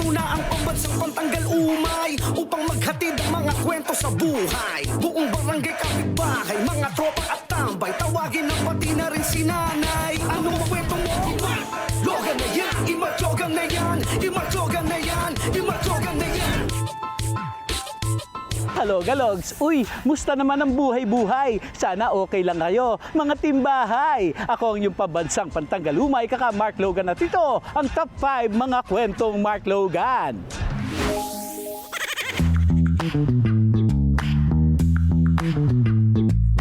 Ito na ang pambansang pantanggal umay Upang maghatid ang mga kwento sa buhay Buong barangay kapitbahay Mga tropa at tambay Tawagin na pati na rin si nanay Anong kwento mo? Hello, Galogs! Uy, musta naman ang buhay-buhay? Sana okay lang kayo, mga timbahay! Ako ang inyong pabansang pantanggalumay, kaka Mark Logan at ito ang top 5 mga kwentong Mark Logan.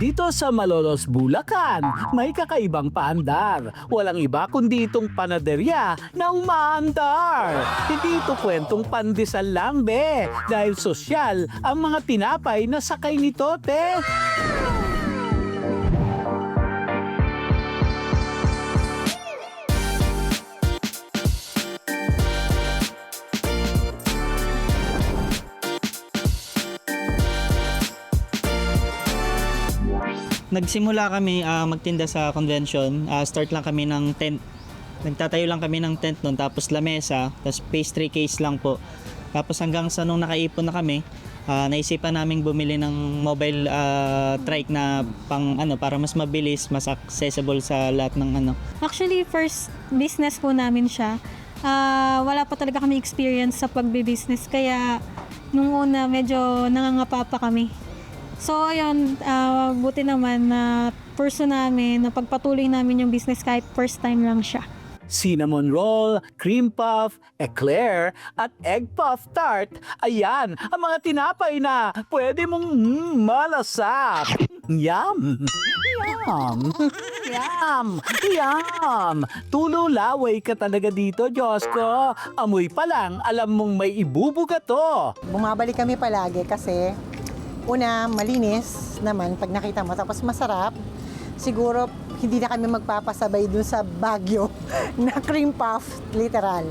Dito sa Malolos, Bulacan, may kakaibang paandar. Walang iba kundi itong panaderya na umaandar. Hindi ito kwentong pandesal lang, be. Dahil sosyal ang mga tinapay na sakay nito, te. Nagsimula kami ah, magtinda sa convention. Ah, start lang kami ng tent. Nagtatayo lang kami ng tent noon tapos lamesa, tapos pastry case lang po. Tapos hanggang sa nung nakaipon na kami, ah, naisipan naming bumili ng mobile ah, trike na pang ano para mas mabilis, mas accessible sa lahat ng ano. Actually, first business po namin siya. Ah, wala pa talaga kami experience sa pagbi-business kaya nung una medyo nangangapa pa kami. So ayun, ah, buti naman na person namin na pagpatuloy namin yung business kahit first time lang siya. Cinnamon roll, cream puff, eclair, at egg puff tart. Ayan, ang mga tinapay na pwede mong mm, malasap. Yum! Yum! Yum! Yum! Tulo laway ka talaga dito, Diyos ko. Amoy pa lang, alam mong may ibubuga to. bumabalik kami palagi kasi una, malinis naman pag nakita mo. Tapos masarap. Siguro hindi na kami magpapasabay dun sa Baguio na cream puff, literal.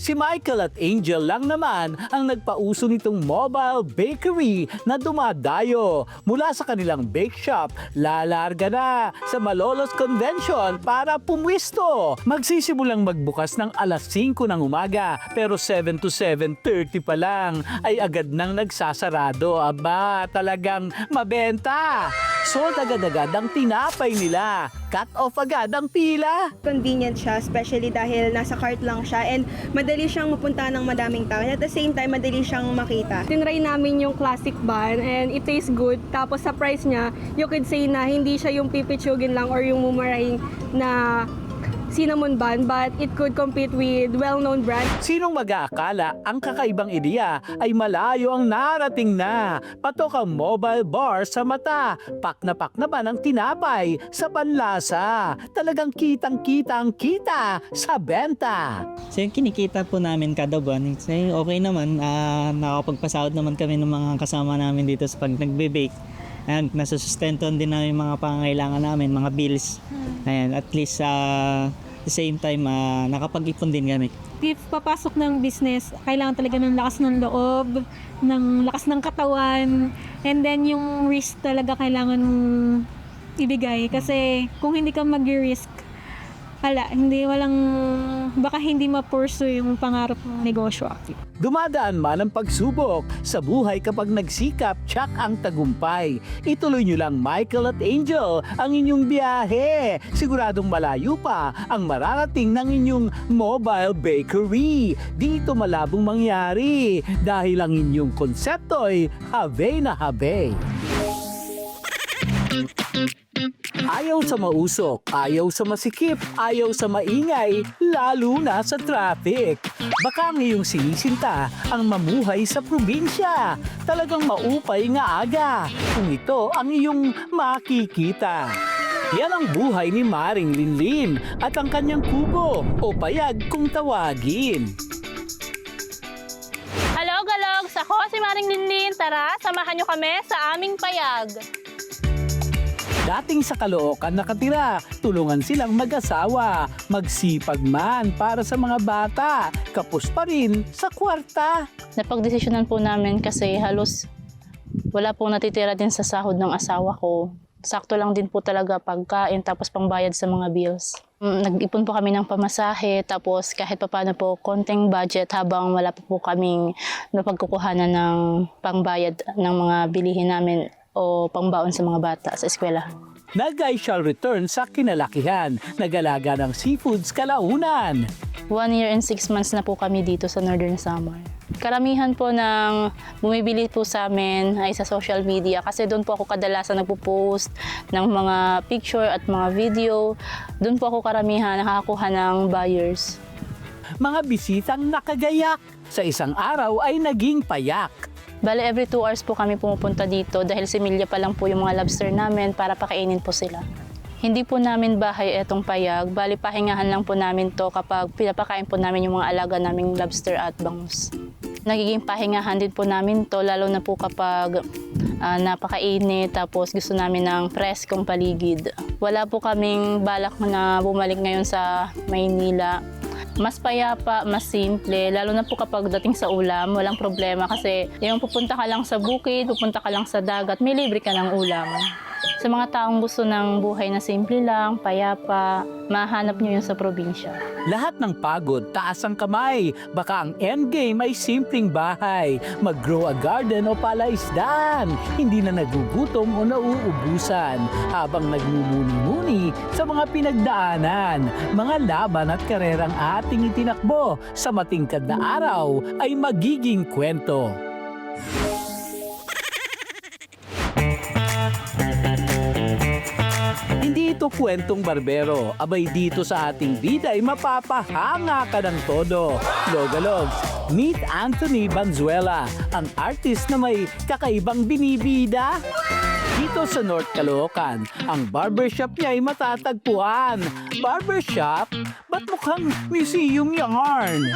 Si Michael at Angel lang naman ang nagpauso nitong mobile bakery na dumadayo. Mula sa kanilang bake shop, lalarga na sa Malolos Convention para pumwisto. Magsisimulang magbukas ng alas 5 ng umaga pero 7 to 7.30 pa lang ay agad nang nagsasarado. Aba, talagang mabenta. Sold agad-agad ang tinapay nila. Cut off agad ang pila. convenient siya, especially dahil nasa cart lang siya and madali siyang mapunta ng madaming tao. At the same time, madali siyang makita. tinry namin yung classic bun and it tastes good. Tapos sa price niya, you could say na hindi siya yung pipitsugin lang or yung mumurahin na cinnamon bun but it could compete with well-known brands. Sinong mag-aakala ang kakaibang ideya ay malayo ang narating na? Patok ang mobile bar sa mata. Pak na pak naman ang tinapay sa panlasa. Talagang kitang-kita ang kita sa benta. So yung kinikita po namin kada buwan, okay naman, ah, nakakapagpasahod naman kami ng mga kasama namin dito sa pag nagbe-bake. And nasusustenton din namin mga pangangailangan namin, mga bills. Ayan, at least sa the same time, ah, nakapag-ipon din kami. If papasok ng business, kailangan talaga ng lakas ng loob, ng lakas ng katawan, and then yung risk talaga kailangan ibigay. Kasi kung hindi ka mag-risk, wala, hindi, walang, baka hindi ma-pursue yung pangarap ng negosyo. Dumadaan man ang pagsubok sa buhay kapag nagsikap, tsak ang tagumpay. Ituloy nyo lang Michael at Angel ang inyong biyahe. Siguradong malayo pa ang mararating ng inyong mobile bakery. Dito malabong mangyari dahil ang inyong konsepto'y habe na habe. Ayaw sa mausok, ayaw sa masikip, ayaw sa maingay, lalo na sa traffic. Baka ang iyong sinisinta ang mamuhay sa probinsya. Talagang maupay nga aga kung ito ang iyong makikita. Yan ang buhay ni Maring Linlin at ang kanyang kubo o payag kung tawagin. Hello, Galogs! Ako si Maring Linlin. Tara, samahan nyo kami sa aming payag. Dating sa Caloocan nakatira, tulungan silang mag-asawa, magsipag man para sa mga bata, kapos pa rin sa kwarta. Napagdesisyonan po namin kasi halos wala pong natitira din sa sahod ng asawa ko. Sakto lang din po talaga pagkain tapos pangbayad sa mga bills. Mm, Nag-ipon po kami ng pamasahe tapos kahit papaano po konting budget habang wala pa po kaming napagkukuhanan ng pangbayad ng mga bilihin namin o pangbaon sa mga bata sa eskwelahan. Nagay shall return sa kinalakihan, nagalaga ng seafoods kalaunan. One year and six months na po kami dito sa Northern Samar. Karamihan po ng bumibili po sa amin ay sa social media kasi doon po ako kadalasan nagpo-post ng mga picture at mga video. Doon po ako karamihan nakakakuha ng buyers. Mga bisitang nakagayak, sa isang araw ay naging payak. Bale, every two hours po kami pumupunta dito dahil similya pa lang po yung mga lobster namin para pakainin po sila. Hindi po namin bahay etong payag, bali pahingahan lang po namin to kapag pinapakain po namin yung mga alaga naming lobster at bangus. Nagiging pahingahan din po namin to lalo na po kapag ah, napakainit tapos gusto namin ng preskong paligid. Wala po kaming balak na bumalik ngayon sa Maynila mas payapa, mas simple, lalo na po kapag dating sa ulam, walang problema kasi yung pupunta ka lang sa bukid, pupunta ka lang sa dagat, may libre ka ng ulam. Sa mga taong gusto ng buhay na simple lang, payapa, mahanap nyo yun sa probinsya. Lahat ng pagod, taas ang kamay. Baka ang endgame ay simpleng bahay. Mag-grow a garden o palaisdaan. Hindi na nagugutom o nauubusan. Habang nagmumuni-muni sa mga pinagdaanan. Mga laban at karerang ating itinakbo sa matingkad na araw ay magiging kwento. Hindi ito kwentong barbero. Abay dito sa ating bida ay mapapahanga ka ng todo. Logalogs, meet Anthony Banzuela, ang artist na may kakaibang binibida. Dito sa North Caloocan, ang barbershop niya ay matatagpuan. Barbershop? Ba't mukhang museum yarn?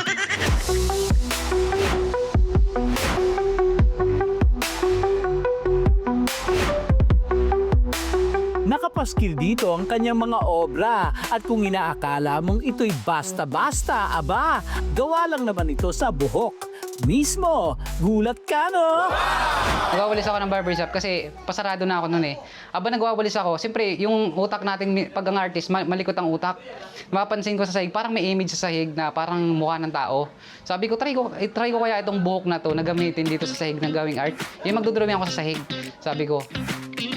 Nakapaskil dito ang kanyang mga obra at kung inaakala mong ito'y basta-basta, aba, gawa lang naman ito sa buhok. Mismo, gulat ka no? Nagwawalis ako ng barbershop kasi pasarado na ako noon eh. Aba nagwawalis ako, siyempre yung utak natin pag ang artist, ma- malikot ang utak. Mapapansin ko sa sahig, parang may image sa sahig na parang mukha ng tao. Sabi ko, try ko, eh, try ko kaya itong buhok na to na gamitin dito sa sahig ng gawing art. Yung magdodrawing ako sa sahig. Sabi ko,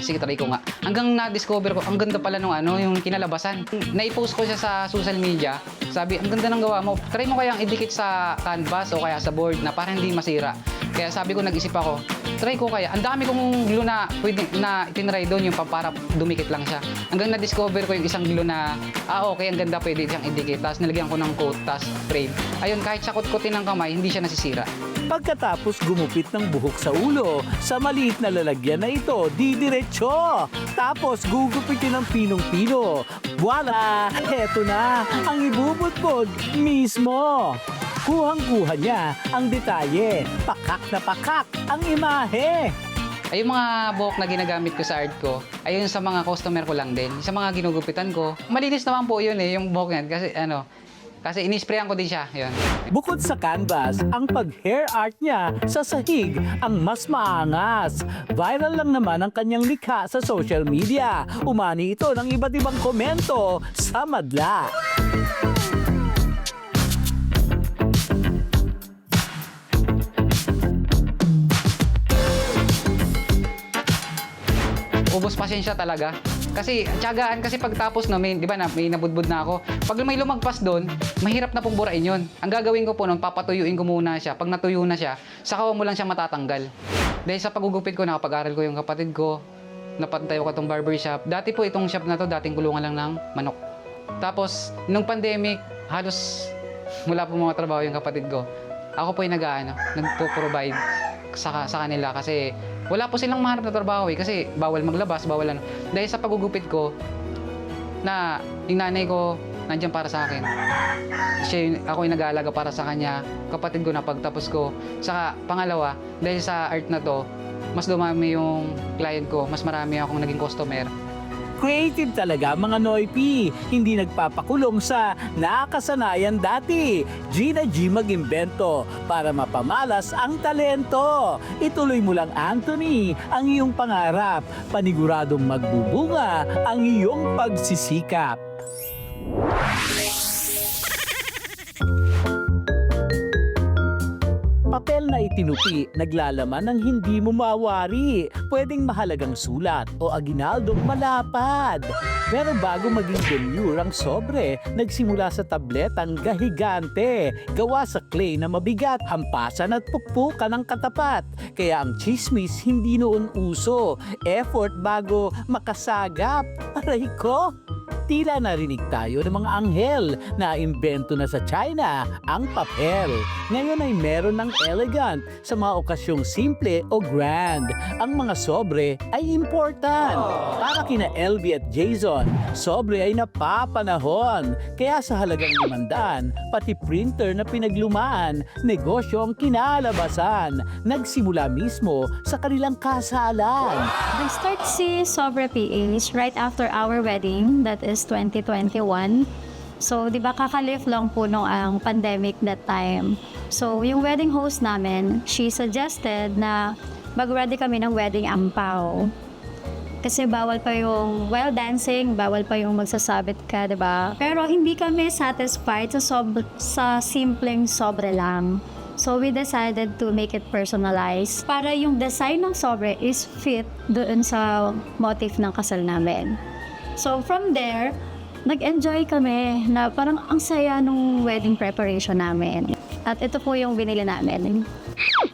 sige try ko nga. Hanggang na-discover ko, ang ganda pala nung ano, yung kinalabasan. Naipost ko siya sa social media. Sabi, ang ganda ng gawa mo. Try mo kayang idikit sa canvas o kaya sa board na para hindi masira. Kaya sabi ko, nag-isip ako, try ko kaya. Ang dami kong glue na, pwede, na tinry doon yung pa- para dumikit lang siya. Hanggang na-discover ko yung isang glue na, ah okay, ang ganda pwede siyang idikit. Tapos nilagyan ko ng coat, tapos frame. Ayun, kahit siya kot-kotin ng kamay, hindi siya nasisira. Pagkatapos gumupit ng buhok sa ulo, sa maliit na lalagyan na ito, didiretso. Tapos gugupitin ng pinong-pino. Voila! Heto na, ang ibubudbod mismo. Kuhang-kuha niya ang detalye. Pakak na pakak ang imahe. Ay, yung mga buhok na ginagamit ko sa art ko, ayun sa mga customer ko lang din. Sa mga ginugupitan ko, malinis naman po yun eh, yung buhok yan. Kasi ano, kasi inisprayan ko din siya. Yun. Bukod sa canvas, ang pag-hair art niya sa sahig ang mas maangas. Viral lang naman ang kanyang likha sa social media. Umani ito ng iba't ibang komento sa madla. Ubos pasensya talaga. Kasi tiyagaan kasi pagtapos no, may, di ba na, may nabudbud na ako. Pag may lumagpas doon, mahirap na pong burain yun. Ang gagawin ko po noon, papatuyuin ko muna siya. Pag natuyo na siya, saka mo lang siya matatanggal. Dahil sa pagugupit ko, nakapag-aral ko yung kapatid ko, napantayo ko itong barbershop. Dati po itong shop na to, dating kulungan lang ng manok. Tapos, nung pandemic, halos mula po mga trabaho yung kapatid ko. Ako po yung nag-ano, nagpo-provide sa, sa kanila kasi wala po silang mahanap na trabaho eh kasi bawal maglabas, bawal ano. Dahil sa pagugupit ko na yung nanay ko nandiyan para sa akin. Siya yung, ako yung nag-aalaga para sa kanya. Kapatid ko na pagtapos ko. Saka pangalawa, dahil sa art na to, mas dumami yung client ko, mas marami akong naging customer. Creative talaga mga Noipi, hindi nagpapakulong sa nakasanayan dati. Gina G mag-imbento para mapamalas ang talento. Ituloy mo lang Anthony ang iyong pangarap. Paniguradong magbubunga ang iyong pagsisikap. Papel na itinupi, naglalaman ng hindi mo mawari. Pwedeng mahalagang sulat o aginaldong malapad. Pero bago maging demure ang sobre, nagsimula sa tabletang gahigante. Gawa sa clay na mabigat, hampasan at pukpukan ng katapat. Kaya ang chismis hindi noon uso. Effort bago makasagap. Aray ko! Tila narinig tayo ng mga anghel na imbento na sa China ang papel. Ngayon ay meron ng elegant sa mga okasyong simple o grand. Ang mga sobre ay important. Para kina LV at Jason, sobre ay napapanahon. Kaya sa halagang limandaan, pati printer na pinaglumaan, negosyo ang kinalabasan. Nagsimula mismo sa kanilang kasalan. I start si Sobre PH right after our wedding, that is 2021. So, di ba kakalift lang po nung ang pandemic that time. So, yung wedding host namin, she suggested na mag-ready kami ng wedding ampaw. Kasi bawal pa yung well dancing, bawal pa yung magsasabit ka, 'di ba? Pero hindi kami satisfied sa sob sa simpleng sobre lang. So we decided to make it personalized para yung design ng sobre is fit doon sa motif ng kasal namin. So from there, nag-enjoy kami na parang ang saya nung wedding preparation namin. At ito po yung binili namin.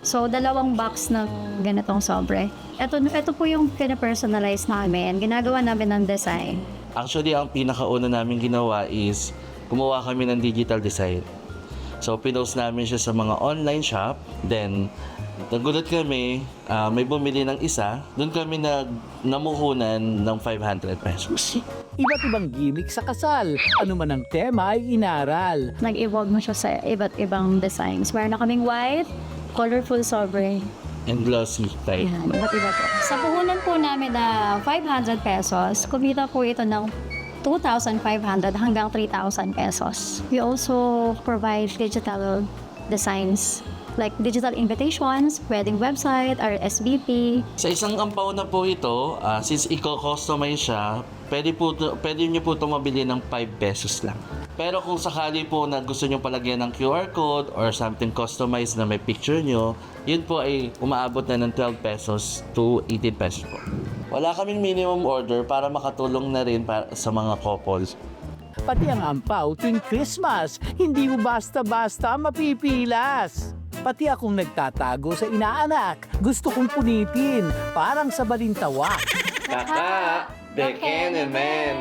So, dalawang box ng ganitong sobre. Ito, ito po yung pina-personalize namin. Ginagawa namin ng design. Actually, ang pinakauna namin ginawa is gumawa kami ng digital design. So, pinost namin siya sa mga online shop. Then, nagulat kami, ah, may bumili ng isa. Doon kami nag namuhunan ng 500 pesos. Iba't ibang gimmick sa kasal. Ano man ang tema ay inaral. Nag-evolve mo siya sa iba't ibang designs. Meron na kaming white, colorful sobre. And glossy type. Yan, iba't iba po. Sa puhunan po namin na 500 pesos, kumita po ito ng 2,500 hanggang 3,000 pesos. We also provide digital designs like digital invitations, wedding website, RSVP, Sa isang ampaw na po ito, ah, since i-customize siya, pwede, po, pwede nyo po ito mabili ng 5 pesos lang. Pero kung sakali po na gusto nyo palagyan ng QR code or something customized na may picture nyo, yun po ay umaabot na ng 12 pesos to 18 pesos po. Wala kaming minimum order para makatulong na rin para sa mga couples. Pati ang ampaw tuwing Christmas, hindi mo basta-basta mapipilas. Pati akong nagtatago sa inaanak, gusto kong punitin, parang sa balintawak. Kaka, and Men.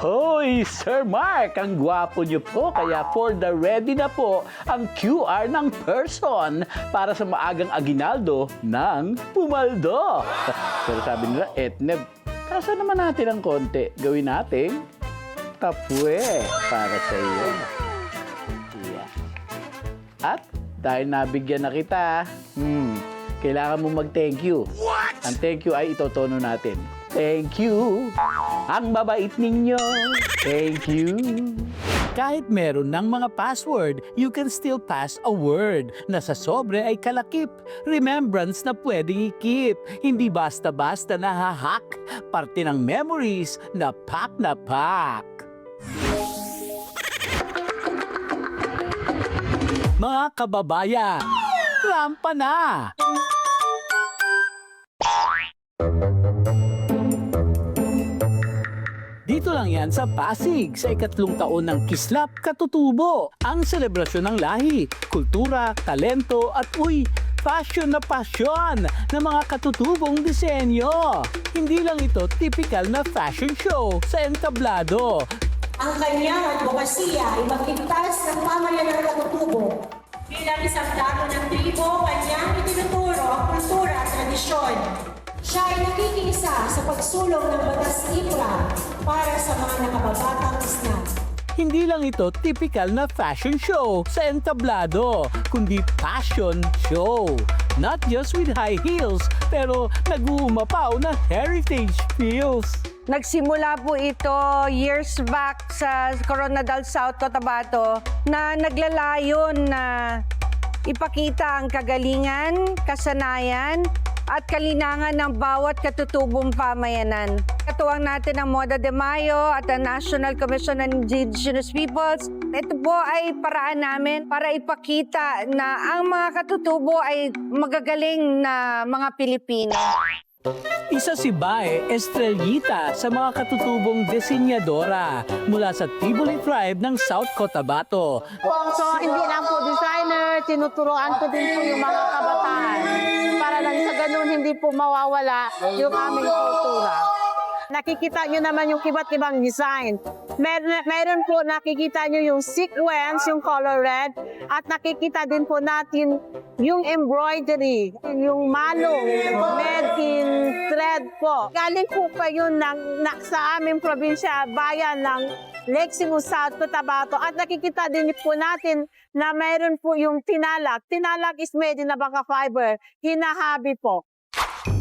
Hoy, Sir Mark, ang gwapo niyo po. Kaya for the ready na po ang QR ng person para sa maagang aginaldo ng Pumaldo. Pero sabi nila, Etneb, kasa naman natin ang konti. Gawin natin kapwe para sa iyo. At dahil nabigyan na kita, hmm, kailangan mo mag-thank you. Ang thank you ay itotono natin. Thank you. Ang babait ninyo. Thank you. Kahit meron ng mga password, you can still pass a word na sa sobre ay kalakip. Remembrance na pwedeng i-keep. Hindi basta-basta nahahack. Parte ng memories na pack na pack. Mga kababayan, rampa na! Dito lang yan sa Pasig sa ikatlong taon ng Kislap Katutubo. Ang selebrasyon ng lahi, kultura, talento at uy, passion na passion ng mga katutubong disenyo. Hindi lang ito typical na fashion show sa entablado. Ang kanyang advokasya ay magligtas ng pamayanan ng katutubo. Bilang isang dako ng tribo, kanyang itinuturo ang kultura at tradisyon. Siya ay nakikiisa sa pagsulong ng batas IPRA para sa mga nakababatang isna. Hindi lang ito typical na fashion show sa entablado, kundi passion show. Not just with high heels, pero nag-uumapaw na heritage feels. Nagsimula po ito years back sa Coronadal South, Cotabato na naglalayon na ipakita ang kagalingan, kasanayan, at kalinangan ng bawat katutubong pamayanan. Katuwang natin ang Moda de Mayo at ang National Commission on Indigenous Peoples. Ito po ay paraan namin para ipakita na ang mga katutubo ay magagaling na mga Pilipino. Isa si Bae Estrellita sa mga katutubong disenyadora mula sa Tiboli Tribe ng South Cotabato. So, hindi lang po designer, tinuturoan ko din po yung mga kabataan para lang sa ganun hindi po mawawala yung aming kultura. Nakikita nyo naman yung iba't ibang design. Mer- meron po nakikita nyo yung sequence, yung color red, at nakikita din po natin yung embroidery, yung malong, made in thread po. Galing po pa yun ng, na, sa aming probinsya, bayan ng Cebu South, Cotabato. At nakikita din po natin na mayroon po yung tinalak. Tinalak is made in a baka fiber. Hinahabi po.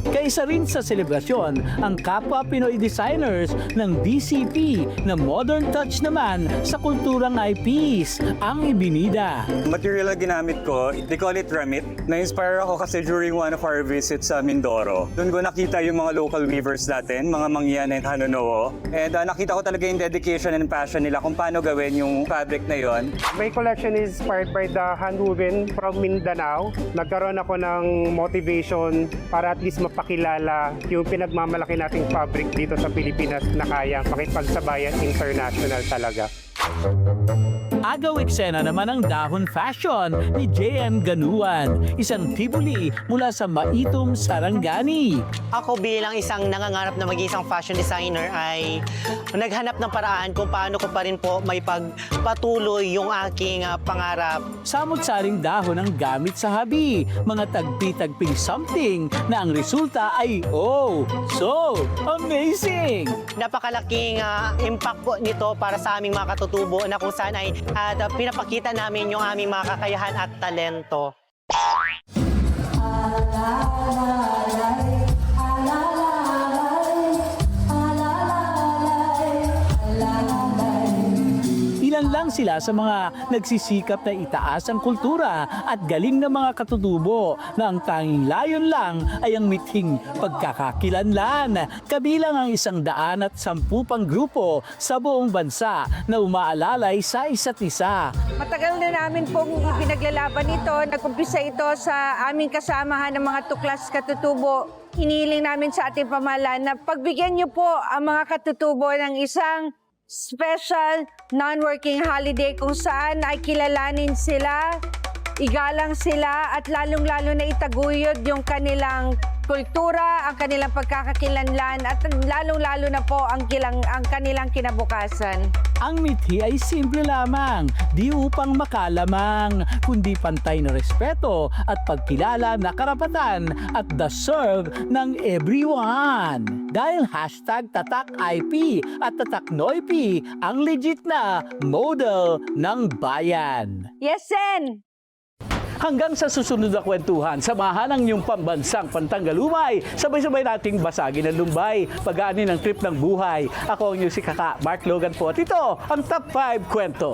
Kaisa rin sa selebrasyon ang kapwa Pinoy designers ng DCP na modern touch naman sa kulturang eyepiece, ang ibinida. Material na ginamit ko, they call it Remit. Na-inspire ako kasi during one of our visits sa Mindoro. Doon ko nakita yung mga local weavers natin, mga mangyan and Hanunoo. And uh, nakita ko talaga yung dedication and passion nila kung paano gawin yung fabric na yon. My collection is inspired by the handwoven from Mindanao. Nagkaroon ako ng motivation para at least mapakilala yung pinagmamalaki nating fabric dito sa Pilipinas na kayang pakipagsabayan international talaga. Agaw eksena naman ang dahon fashion ni JM Ganuan, isang tibuli mula sa Maitom, Sarangani. Ako bilang isang nangangarap na maging isang fashion designer ay naghanap ng paraan kung paano ko pa rin po may pagpatuloy yung aking ah, pangarap. Samot-saring dahon ang gamit sa habi, mga tagpi-tagping something na ang resulta ay oh, so amazing! Napakalaking ah, impact po nito para sa aming mga katutubo na kung saan ay ah, pinapakita namin yung aming mga kakayahan at talento. Ilan lang sila sa mga nagsisikap na itaas ang kultura at galing ng mga katutubo na ang tanging layon lang ay ang mithing pagkakakilanlan. Kabilang ang isang daan at sampu pang grupo sa buong bansa na umaalalay sa isa't isa. Matagal na namin pong pinaglalaban ito. Nag-umpisa ito sa aming kasamahan ng mga tuklas katutubo. Hinihiling namin sa ating pamahalaan na pagbigyan niyo po ang mga katutubo ng isang special non-working holiday kung saan ay kilalanin sila, igalang sila at lalong-lalo na itaguyod yung kanilang kultura, ang kanilang pagkakakilanlan at lalong-lalo na po ang, kilang, ang kanilang kinabukasan. Ang mithi ay simple lamang, di upang makalamang, kundi pantay na respeto at pagkilala na karapatan at the serve ng everyone. Dahil hashtag tatak IP at tatak Noipi ang legit na model ng bayan. Yes, Sen! Hanggang sa susunod na kwentuhan, samahan ang iyong pambansang pantanggalumay. Sabay-sabay nating basagin ang lumbay, pag-aani ng trip ng buhay. Ako ang iyong si Kaka, Mark Logan po. At ito, ang Top 5 Kwento.